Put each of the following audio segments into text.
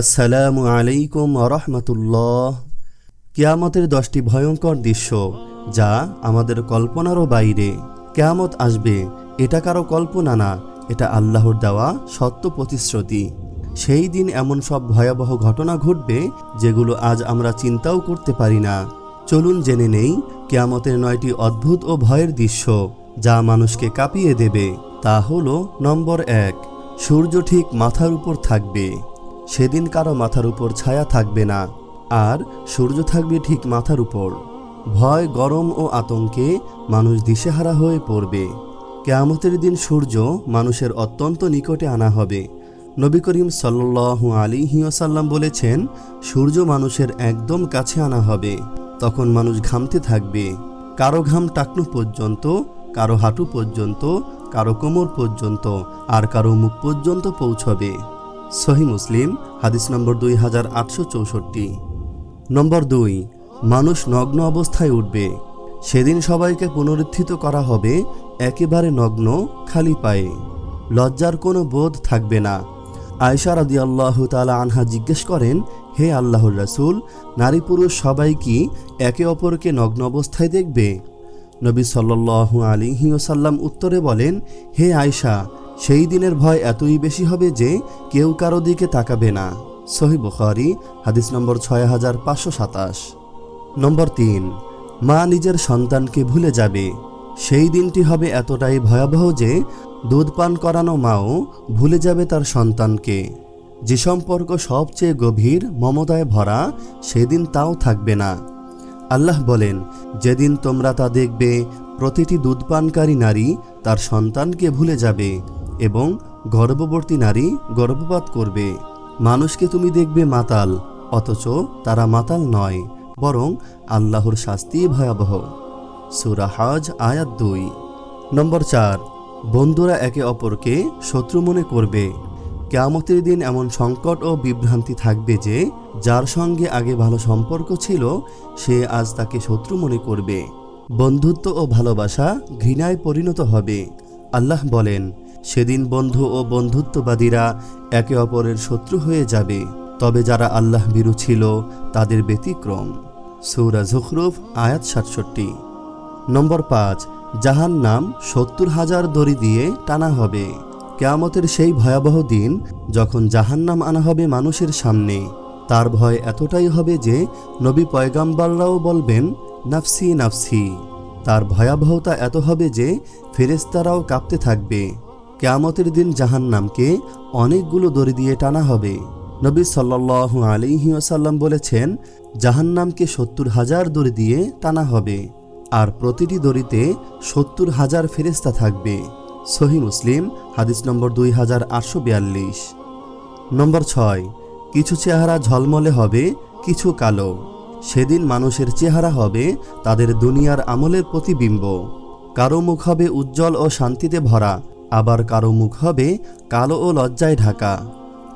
আসসালামু আলাইকুম রহমতুল্লাহ। কেয়ামতের দশটি ভয়ঙ্কর দৃশ্য যা আমাদের কল্পনারও বাইরে। কেয়ামত আসবে, এটা কারও কল্পনা না, এটা আল্লাহর দেওয়া সত্য প্রতিশ্রুতি। সেই দিন এমন সব ভয়াবহ ঘটনা ঘটবে যেগুলো আজ আমরা চিন্তাও করতে পারি না। চলুন জেনে নেই, কেয়ামতের নয়টি অদ্ভুত ও ভয়ের দৃশ্য যা মানুষকে কাঁপিয়ে দেবে। তা হলো নম্বর এক, সূর্য ঠিক মাথার উপর থাকবে। সেদিন কারও মাথার উপর ছায়া থাকবে না, আর সূর্য থাকবে ঠিক মাথার উপর। ভয়, গরম ও আতঙ্কে মানুষ দিশেহারা হয়ে পড়বে। কেয়ামতের দিন সূর্য মানুষের অত্যন্ত নিকটে আনা হবে। নবী করিম সাল্লু আলী হিয়সাল্লাম বলেছেন, সূর্য মানুষের একদম কাছে আনা হবে, তখন মানুষ ঘামতে থাকবে। কারও ঘাম টাকনু পর্যন্ত, কারও হাঁটু পর্যন্ত, কারও কোমর পর্যন্ত, আর কারও মুখ পর্যন্ত পৌঁছবে। সহি মুসলিম, হাদিস নম্বর দুই হাজার আটশো চৌষট্টি। নম্বর দুই, মানুষ নগ্ন অবস্থায় উঠবে। সেদিন সবাইকে পুনরুত্থিত করা হবে, একেবারে নগ্ন, খালি পায়ে। লজ্জার কোনো বোধ থাকবে না। আয়সা রাদি আল্লাহ তালা আনহা জিজ্ঞেস করেন, হে আল্লাহর রাসূল, নারী পুরুষ সবাই কি একে অপরকে নগ্ন অবস্থায় দেখবে? নবী সাল্লু ওসাল্লাম উত্তরে বলেন, হে আয়সা সেই দিনের ভয় এতই বেশি হবে যে কেউ কারও দিকে তাকাবে না। সহি বুখারি, হাদিস নম্বর ছয় হাজার পাঁচশো সাতাশ। নম্বর তিন, মা নিজের সন্তানকে ভুলে যাবে। সেই দিনটি হবে এতটাই ভয়াবহ যে দুধ পান করানো মাও ভুলে যাবে তার সন্তানকে। যে সম্পর্ক সবচেয়ে গভীর, মমতায় ভরা, সেদিন তাও থাকবে না। আল্লাহ বলেন, যেদিন তোমরা তা দেখবে, প্রতিটি দুধপানকারী নারী তার সন্তানকে ভুলে যাবে। এবং গর্ভবর্তী নারী গর্ভপাত করবে। মানুষকে তুমি দেখবে মাতাল, অথচ তারা মাতাল নয়, বরং আল্লাহর শাস্তি ভয়াবহ। সুরা হজ, আয়াত দুই। নম্বর চার, বন্ধুরা একে অপরকে শত্রু মনে করবে। কেয়ামতের দিন এমন সংকট ও বিভ্রান্তি থাকবে যে, যার সঙ্গে আগে ভালো সম্পর্ক ছিল, সে আজ তাকে শত্রু মনে করবে। বন্ধুত্ব ও ভালোবাসা ঘৃণায় পরিণত হবে। আল্লাহ বলেন সেদিন বন্ধু ও বন্ধুত্ববাদীরা একে অপরের শত্রু হয়ে যাবে। তবে যারা আল্লাহ বিরু ছিল, তাদের ব্যতিক্রম। সৌরা জুখরুফ, আয়াত সাতষট্টি। নম্বর পাঁচ, জাহান নাম সত্তর হাজার দড়ি দিয়ে টানা হবে। কেয়ামতের সেই ভয়াবহ দিন যখন জাহান্নাম আনা হবে মানুষের সামনে, তার ভয় এতটাই হবে যে নবী পয়গাম্বাররাও বলবেন, নাফসি নাফসি। তার ভয়াবহতা এত হবে যে ফেরেস্তারাও কাঁপতে থাকবে। কেয়ামতের দিন জাহান্নামকে অনেকগুলো দড়ি দিয়ে টানা হবে। নবী সাল্লাহ আলিহি ওসাল্লাম বলেছেন, জাহান্নামকে সত্তর হাজার দড়ি দিয়ে টানা হবে, আর প্রতিটি দড়িতে সত্তর হাজার ফেরেস্তা থাকবে। সহি মুসলিম, হাদিস নম্বর দুই হাজার আটশো বিয়াল্লিশ। নম্বর ছয়, কিছু চেহারা ঝলমলে হবে, কিছু কালো। সেদিন মানুষের চেহারা হবে তাদের দুনিয়ার আমলের প্রতিবিম্ব। কারও মুখ হবে উজ্জ্বল ও শান্তিতে ভরা আবার কারও মুখ হবে কালো ও লজ্জায় ঢাকা।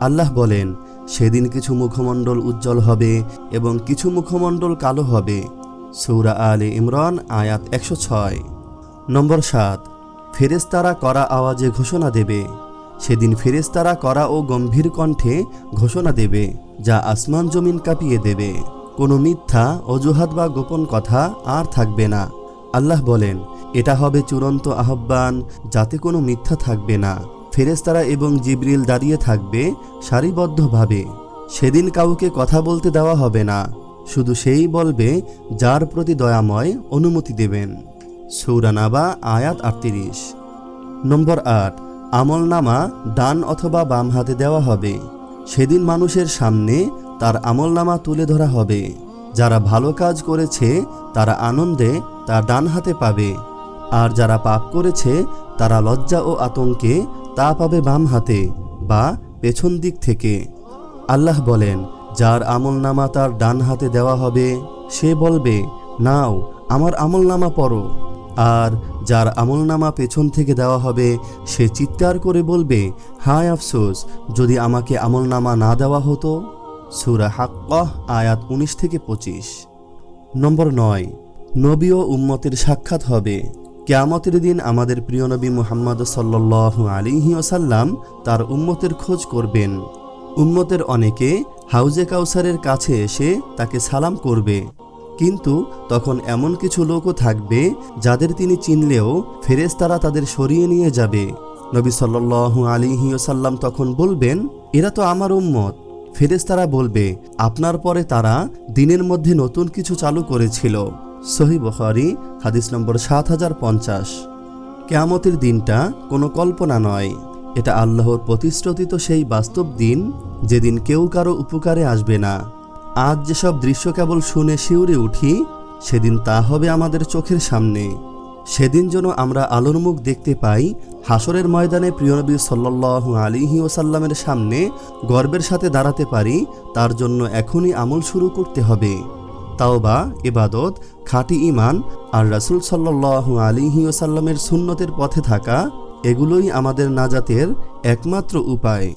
আল্লাহ বলেন, সেদিন কিছু মুখমণ্ডল উজ্জ্বল হবে এবং কিছু মুখমণ্ডল কালো হবে। সৌরা আলে ইমরান, আয়াত একশো ছয়। নম্বর সাত ফেরেস্তারা করা আওয়াজে ঘোষণা দেবে। সেদিন ফেরেস্তারা করা ও গম্ভীর কণ্ঠে ঘোষণা দেবে, যা আসমান জমিন কাঁপিয়ে দেবে। কোনো মিথ্যা, অজুহাত বা গোপন কথা আর থাকবে না। আল্লাহ বলেন এটা হবে চূড়ান্ত আহ্বান, যাতে কোনো মিথ্যা থাকবে না। ফেরেস্তারা এবং জিবরিল দাঁড়িয়ে থাকবে সারিবদ্ধভাবে। সেদিন কাউকে কথা বলতে দেওয়া হবে না। শুধু সেই বলবে, যার প্রতি দয়াময় অনুমতি দেবেন। সৌরানাবা আয়াত আটত্রিশ। নম্বর আট, আমল নামা ডান অথবা বাম হাতে দেওয়া হবে। সেদিন মানুষের সামনে তার আমল নামা তুলে ধরা হবে। যারা ভালো কাজ করেছে, তারা আনন্দে তা ডান হাতে পাবে। আর যারা পাপ করেছে, তারা লজ্জা ও আতঙ্কে তা পাবে বাম হাতে বা পেছন দিক থেকে। আল্লাহ বলেন, যার আমল নামা তার ডান হাতে দেওয়া হবে, সে বলবে, নাও, আমার আমল নামা পড়ো আর যার আমল নামা পেছন থেকে দেওয়া হবে, সে চিৎকার করে বলবে, হায় আফসোস, যদি আমাকে আমল নামা না দেওয়া হতো সুরা হাক্কহ, আয়াত উনিশ থেকে পঁচিশ। নম্বর নয়, নবী ও উম্মতের সাক্ষাৎ হবে। কেয়ামতের দিন আমাদের প্রিয় নবী মুহাম্মদ সাল্লাহ আলিহি ওসাল্লাম তার উম্মতের খোঁজ করবেন। উম্মতের অনেকে হাউজে কাউসারের কাছে এসে তাকে সালাম করবে। কিন্তু তখন এমন কিছু লোকও থাকবে যাদের তিনি চিনলেও ফেরেশতারা তাদের সরিয়ে নিয়ে যাবে। নবী সাল্লাল্লাহু আলিহি ওসাল্লাম তখন বলবেন, এরা তো আমার উম্মত। ফেরেশতারা বলবে, আপনার পরে তারা দিনের মধ্যে নতুন কিছু চালু করেছিল। সহি বখারি, হাদিস নম্বর সাত হাজার পঞ্চাশ। কেয়ামতের দিনটা কোনো কল্পনা নয়। এটা আল্লাহর প্রতিশ্রুতিত সেই বাস্তব দিন যেদিন কেউ কারও উপকারে আসবে না। আজ যেসব দৃশ্য কেবল শুনে শিউরে উঠি, সেদিন তা হবে আমাদের চোখের সামনে। সেদিন যেন আমরা আলোর মুখ দেখতে পাই, হাসরের ময়দানে প্রিয়নবী সাল্লাল্লাহু আলিহি ওসাল্লামের সামনে গর্বের সাথে দাঁড়াতে পারি, তার জন্য এখনই আমল শুরু করতে হবে। তাওবা, ইবাদত, খাঁটি ইমান আর রাসুল সাল্লু আলিহি ওসাল্লামের সুন্নতের পথে থাকা, এগুলোই আমাদের নাজাতের একমাত্র উপায়।